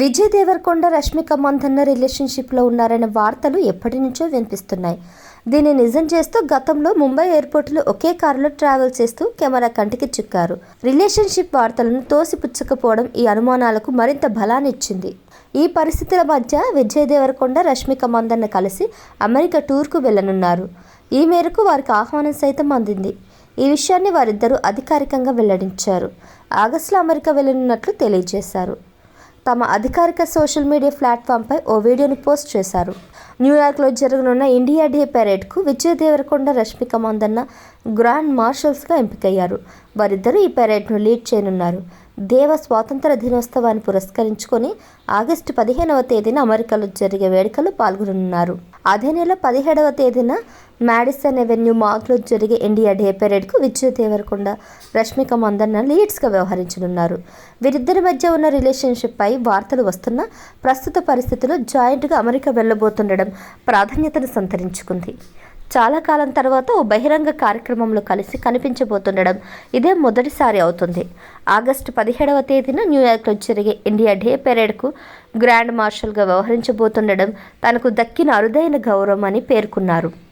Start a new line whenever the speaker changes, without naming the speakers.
విజయ్ దేవరకొండ రష్మిక మందన్న రిలేషన్షిప్లో ఉన్నారనే వార్తలు ఎప్పటి నుంచో వినిపిస్తున్నాయి. దీన్ని నిజం చేస్తూ గతంలో ముంబై ఎయిర్పోర్ట్లో ఒకే కారులో ట్రావెల్ చేస్తూ కెమెరా కంటికి చిక్కారు. రిలేషన్షిప్ వార్తలను తోసిపుచ్చకపోవడం ఈ అనుమానాలకు మరింత బలాన్ని ఇచ్చింది ఈ పరిస్థితుల మధ్య విజయ్ దేవరకొండ రష్మిక మందన్న కలిసి అమెరికా టూర్కు వెళ్ళనున్నారు. ఈ మేరకు వారికి ఆహ్వానం సైతం అందింది. ఈ విషయాన్ని వారిద్దరూ అధికారికంగా వెల్లడించారు. ఆగస్టులో అమెరికా వెళ్ళనున్నట్లు తెలియజేశారు. తమ అధికారిక సోషల్ మీడియా ప్లాట్ఫామ్పై ఓ వీడియోను పోస్ట్ చేశారు. న్యూయార్క్లో జరగనున్న ఇండియా డే పెరేడ్కు విజయ్ దేవరకొండ రష్మిక మందన్న గ్రాండ్ మార్షల్స్గా ఎంపికయ్యారు. వారిద్దరూ ఈ పెరేడ్ను లీడ్ చేయనున్నారు. దేవ స్వాతంత్ర దినోత్సవాన్ని పురస్కరించుకొని ఆగస్టు పదిహేనవ తేదీన అమెరికాలో జరిగే వేడుకలు పాల్గొనున్నారు అదే నెల పదిహేడవ తేదీన మ్యాడిసన్ ఎవెన్యూ మార్క్లో జరిగే ఇండియా డే పెరేడ్కు విజయ్ దేవరకొండ రష్మిక మందన్న లీడ్స్గా వ్యవహరించనున్నారు. వీరిద్దరి మధ్య ఉన్న రిలేషన్షిప్పై వార్తలు వస్తున్న ప్రస్తుత పరిస్థితుల్లో జాయింట్గా అమెరికా వెళ్ళబోతుండడం ప్రాధాన్యతను సంతరించుకుంది. చాలా కాలం తర్వాత ఓ బహిరంగ కార్యక్రమంలో కలిసి కనిపించబోతుండడం ఇదే మొదటిసారి అవుతుంది. ఆగస్టు పదిహేడవ తేదీన న్యూయార్క్లో జరిగే ఇండియా డే పెరేడ్కు గ్రాండ్ మార్షల్గా వ్యవహరించబోతుండడం తనకు దక్కిన అరుదైన గౌరవం అని పేర్కొన్నారు.